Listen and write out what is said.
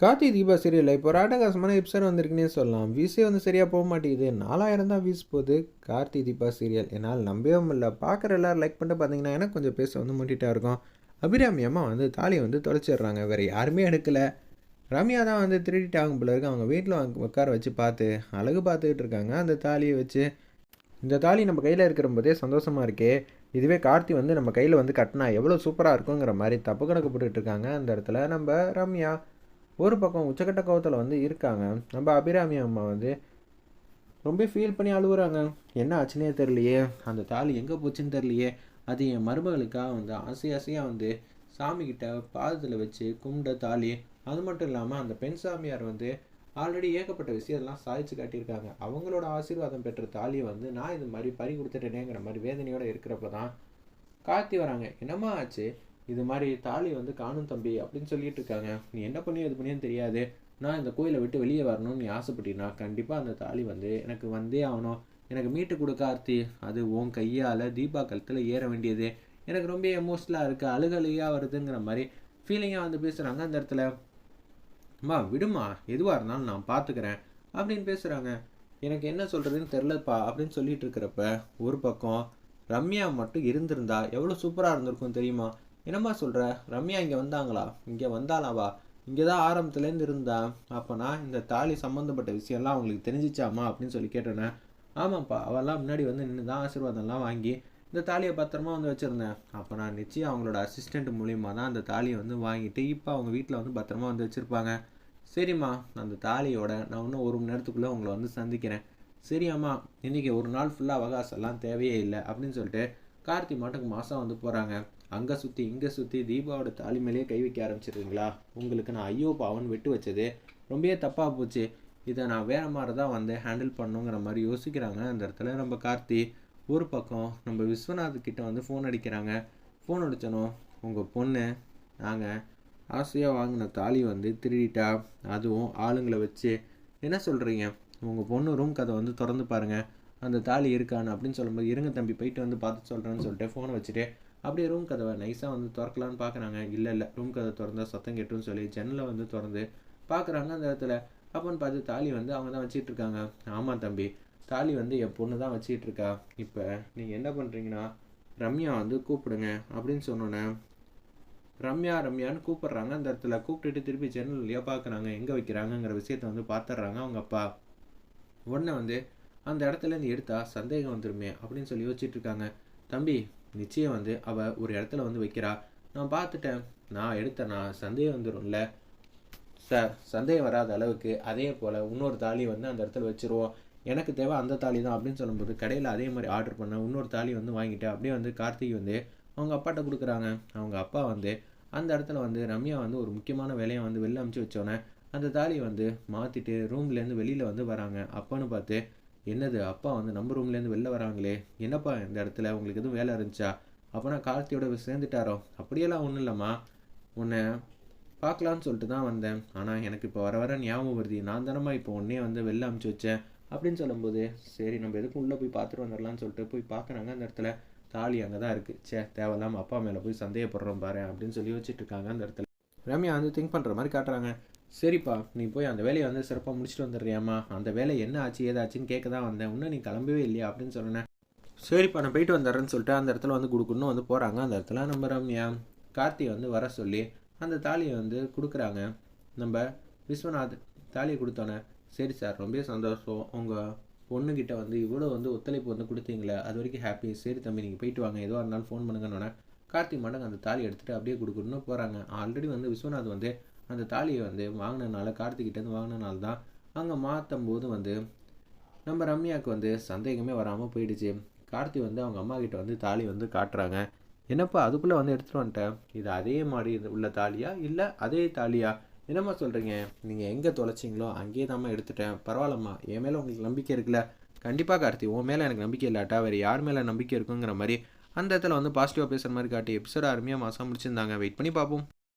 Karthi Deepa serial இப்போ ஒரு ஆட்டகாசமான episode வந்திருக்குன்னே சொல்லலாம். வீஸே வந்து சரியாக போக மாட்டேங்குது. நாலாயிரம் தான் வீஸ் போகுது கார்த்தி தீபா சீரியல் என்னால் நம்பவே முடியல. பார்க்குற எல்லாரும் லைக் பண்ணிட்டு பார்த்தீங்கன்னா எனக்கு கொஞ்சம் பேச வந்து முட்டிகிட்டா இருக்கும். அபிராமி அம்மா வந்து தாலியை வந்து தொலைச்சிடுறாங்க. வேறு யாருமே எடுக்கலை. ரம்யா தான் வந்து திருடிட்டாங்க போல இருக்கு. அவங்க வீட்டில் உட்கார வச்சு பார்த்து அழகு பார்த்துக்கிட்டு இருக்காங்க. அந்த தாலியை வச்சு இந்த தாலி நம்ம கையில் இருக்கிற போதே சந்தோஷமாக இருக்கே. இதுவே கார்த்தி வந்து நம்ம கையில் வந்து கட்டினா எவ்வளோ சூப்பராக இருக்குங்கிற மாதிரி தப்பு கணக்கு போட்டுக்கிட்டு இருக்காங்க. அந்த இடத்துல நம்ம ரம்யா ஒரு பக்கம் உச்சக்கட்ட கோவத்தில் வந்து இருக்காங்க. நம்ம அபிராமி அம்மா வந்து ரொம்ப ஃபீல் பண்ணி அழுகுறாங்க என்ன ஆச்சுன்னே தெரியலையே. அந்த தாலி எங்கே போச்சுன்னு தெரியலையே. அது என் மருமகளுக்காக வந்து ஆசை ஆசையாக வந்து சாமிக்கிட்ட பாதத்தில் வச்சு கும்பிட்ட தாலி. அது மட்டும் இல்லாமல் அந்த பெண் சாமியார் வந்து ஆல்ரெடி ஏகப்பட்ட விஷயத்தெல்லாம் சாதிச்சு காட்டியிருக்காங்க. அவங்களோட ஆசீர்வாதம் பெற்ற தாலியை வந்து நான் இது மாதிரி பறி கொடுத்துட்டேனேங்கிற மாதிரி வேதனையோடு இருக்கிறப்ப தான் கார்த்தி வராங்க. என்னம்மா ஆச்சு? இது மாதிரி தாலி வந்து காணும் தம்பி அப்படின்னு சொல்லிட்டு இருக்காங்க. நீ என்ன பண்ணி இது பண்ணியும் தெரியாது. நான் இந்த கோயிலை விட்டு வெளியே வரணும்னு நீ ஆசைப்பட்டீங்கன்னா கண்டிப்பாக அந்த தாலி வந்து எனக்கு வந்தே ஆகணும். எனக்கு மீட்டு கொடுக்க ஆர்த்தி அது உன் கையால் தீபா கழுத்தில் ஏற வேண்டியது. எனக்கு ரொம்ப எமோஷ்னலாக இருக்குது அழுகலையாக வருதுங்கிற மாதிரி ஃபீலிங்காக வந்து பேசுகிறாங்க அந்த இடத்துல. அம்மா விடுமா எதுவாக இருந்தாலும் நான் பார்த்துக்கிறேன் அப்படின்னு பேசுகிறாங்க எனக்கு என்ன சொல்கிறதுன்னு தெரிலப்பா அப்படின்னு சொல்லிட்டு இருக்கிறப்ப ஒரு பக்கம் ரம்யா மட்டும் இருந்திருந்தா எவ்வளோ சூப்பராக இருந்திருக்கும் தெரியுமா? என்னம்மா சொல்கிற ரம்யா இங்கே வந்தாங்களா? இங்கே வந்தாளாவா இங்கே தான் ஆரம்பத்துலேருந்து இருந்தா அப்போனா இந்த தாலி சம்மந்தப்பட்ட விஷயம்லாம் அவங்களுக்கு தெரிஞ்சிச்சாமா அப்படின்னு சொல்லி கேட்டேனே ஆமாப்பா அவெல்லாம் முன்னாடி வந்து நின்று தான் ஆசீர்வாதம்லாம் வாங்கி இந்த தாலியை பத்திரமா வந்து வச்சுருந்தேன். அப்போ நான் நிச்சயம் அவங்களோட அசிஸ்டண்ட் மூலியமாக தான் அந்த தாலியை வந்து வாங்கிட்டு இப்போ அவங்க வீட்டில் வந்து பத்திரமா வந்து வச்சுருப்பாங்க. சரிம்மா அந்த தாலியோட நான் இன்னும் ஒரு மணி நேரத்துக்குள்ளே உங்களை வந்து சந்திக்கிறேன். சரி அம்மா இன்றைக்கி ஒரு நாள் ஃபுல்லாக அவகாசம்லாம் தேவையே இல்லை அப்படின்னு சொல்லிட்டு கார்த்தி மாட்டுக்கு மாதம் வந்து போகிறாங்க அங்கே சுற்றி இங்கே சுற்றி தீபாவோட தாலி மேலேயே கை வைக்க ஆரம்பிச்சிருக்கீங்களா உங்களுக்கு நான் ஐயோ பாவன் விட்டு வச்சது. ரொம்பவே தப்பாக போச்சு. இதை நான் வேறு மாதிரி தான் வந்து ஹேண்டில் பண்ணுங்கிற மாதிரி யோசிக்கிறாங்க அந்த இடத்துல நம்ம கார்த்தி. ஒரு பக்கம் நம்ம விஸ்வநாத் கிட்டே வந்து ஃபோன் அடிக்கிறாங்க. ஃபோன் அடித்தனும் உங்கள் பொண்ணு நாங்கள் ஆசையாக வாங்கின தாலி வந்து திருடிட்டா அதுவும் ஆளுங்களை வச்சு. என்ன சொல்கிறீங்க உங்கள் பொண்ணு ரூம் கதை வந்து திறந்து பாருங்கள் அந்த தாலி இருக்கான்னு அப்படின்னு சொல்லும்போது இருங்க தம்பி போயிட்டு வந்து பார்த்து சொல்கிறேன்னு சொல்லிட்டு ஃபோனை வச்சுட்டு அப்படியே ரூம் கதவை நைஸாக வந்து திறக்கலான்னு பார்க்குறாங்க. இல்லை இல்லை ரூம் கதை திறந்தா சத்தம் கெட்டுன்னு சொல்லி ஜன்னலை வந்து திறந்து பார்க்குறாங்க அந்த இடத்துல. அப்போன்னு பார்த்து தாலி வந்து அவங்க தான் வச்சிட்டு இருக்காங்க. ஆமாம் தம்பி தாலி வந்து என் பொண்ணு தான் வச்சிட்டு இருக்கா. இப்போ நீங்கள் என்ன பண்ணுறீங்கன்னா ரம்யா வந்து கூப்பிடுங்க அப்படின்னு சொன்னோன்னே ரம்யா ரம்யான்னு கூப்பிடுறாங்க. அந்த இடத்துல கூப்பிட்டுட்டு திருப்பி ஜன்னல் வழியாக பார்க்குறாங்க. எங்கே வைக்கிறாங்கங்கிற விஷயத்த வந்து பார்த்துட்றாங்க அவங்க அப்பா. உடனே வந்து அந்த இடத்துலேருந்து எடுத்தா சந்தேகம் வந்துருமே அப்படின்னு சொல்லி யோசிச்சுட்டு இருக்காங்க. தம்பி நிச்சயம் வந்து அவள் ஒரு இடத்துல வந்து வைக்கிறா. நான் பார்த்துட்டேன். நான் எடுத்தேன்னா சந்தேகம் வந்துடும்ல சார் சந்தேகம் வராத அளவுக்கு அதே போல் இன்னொரு தாலி வந்து அந்த இடத்துல வச்சுருவோம். எனக்கு தேவை அந்த தாலி தான் அப்படின்னு சொல்லும்போது கடையில் அதே மாதிரி ஆர்டர் பண்ண இன்னொரு தாலி வந்து வாங்கிட்டு அப்படியே வந்து கார்த்திக் வந்து அவங்க அப்பாட்ட கொடுக்குறாங்க. அவங்க அப்பா வந்து அந்த இடத்துல வந்து ரம்யா வந்து ஒரு முக்கியமான வேலையை வந்து வெளில அமுச்சு வச்சோன்னே அந்த தாலியை வந்து மாற்றிட்டு ரூம்லேருந்து வெளியில் வந்து வராங்க. அப்பான்னு பார்த்து என்னது அப்பா வந்து நம்ம ரூம்லேருந்து வெளில வராங்களே? என்னப்பா இந்த இடத்துல? உங்களுக்கு எதுவும் வேலை இருந்துச்சா? அப்போனா கார்த்தியோட சேர்ந்துட்டாரோ? அப்படியெல்லாம் ஒன்றும் இல்லைம்மா. உன்னை பார்க்கலான்னு சொல்லிட்டு தான் வந்தேன். ஆனால் எனக்கு இப்போ வர வர ஞாபகம் வருது. நான் தானம்மா இப்போ உன்னே வந்து வெளில அமுச்சு வச்சேன். அப்படின்னு சொல்லும்போது சரி நம்ம எதுக்கும் உள்ளே போய் பார்த்துட்டு வந்துடலாம்னு சொல்லிட்டு போய் பார்க்குறாங்க. அந்த இடத்துல தாலி அங்கே தான் இருக்குது சே தேவையில்லாமல் அப்பா மேலே போய் சந்தேகப்படுறோம் பாரு அப்படின்னு சொல்லி வச்சுட்டு இருக்காங்க அந்த இடத்துல. ரம்யா வந்து திங்க் பண்ணுற மாதிரி காட்டுறாங்க. சரிப்பா நீ போய் அந்த வேலையை வந்து சிறப்பாக முடிச்சுட்டு வந்துடுறியாம்மா. அந்த வேலை என்ன ஆச்சு ஏதாச்சுன்னு கேட்க தான் வந்தேன். இன்னும் நீ கிளம்பவே இல்லையா அப்படின்னு சொன்னேன். சரிப்பா நான் போயிட்டு வந்துடுறேன்னு சொல்லிட்டு அந்த இடத்துல வந்து கொடுக்கணும் வந்து போகிறாங்க அந்த இடத்துல நம்ம ரம்யா கார்த்தியை வந்து வர சொல்லி அந்த தாலியை வந்து கொடுக்குறாங்க. நம்ம விஸ்வநாத் தாலியை கொடுத்தோன்னே சரி சார் ரொம்ப சந்தோஷம். உங்கள் பொண்ணுக்கிட்ட வந்து இவ்வளோ வந்து ஒத்துழைப்பு வந்து கொடுத்தீங்களே அது வரைக்கும் ஹாப்பி. சரி தம்பி நீங்கள் போயிட்டு வாங்க. ஏதோ இருந்தாலும் ஃபோன் பண்ணுங்கன்னொன்னே கார்த்தி மடங்கு அந்த தாலி எடுத்துகிட்டு அப்படியே கொடுக்கணும்னு போகிறாங்க ஆல்ரெடி வந்து விஸ்வநாத் வந்து அந்த தாலியை வந்து வாங்கினனால கார்த்திகிட்டேருந்து வாங்கினனால தான் அங்கே மாற்றும் போது வந்து நம்ம ரம்யாவுக்கு வந்து சந்தேகமே வராமல் போயிடுச்சு. கார்த்தி வந்து அவங்க அம்மா கிட்ட வந்து தாலி வந்து காட்டுறாங்க. என்னப்பா அதுக்குள்ளே வந்து எடுத்துகிட்டு வந்துட்டேன் இது அதே மாதிரி உள்ள தாலியா? இல்லை அதே தாலியா? என்னம்மா சொல்கிறீங்க நீங்கள் எங்கே தொலைச்சிங்களோ அங்கேயே தாம்மா எடுத்துட்டேன். பரவாயில்லம்மா என் மேலே உங்களுக்கு நம்பிக்கை இருக்குல்ல? கண்டிப்பாக கார்த்தி உன் மேலே எனக்கு நம்பிக்கை இல்லாட்டா வேறு யார் மேலே நம்பிக்கை இருக்குங்கிற மாதிரி அந்த இடத்துல வந்து பாசிட்டிவாக பேசுகிற மாதிரி காட்டி எபிசோட் அருமையாக மாதம் முடிச்சிருந்தாங்க. வெயிட் பண்ணி பார்ப்போம்.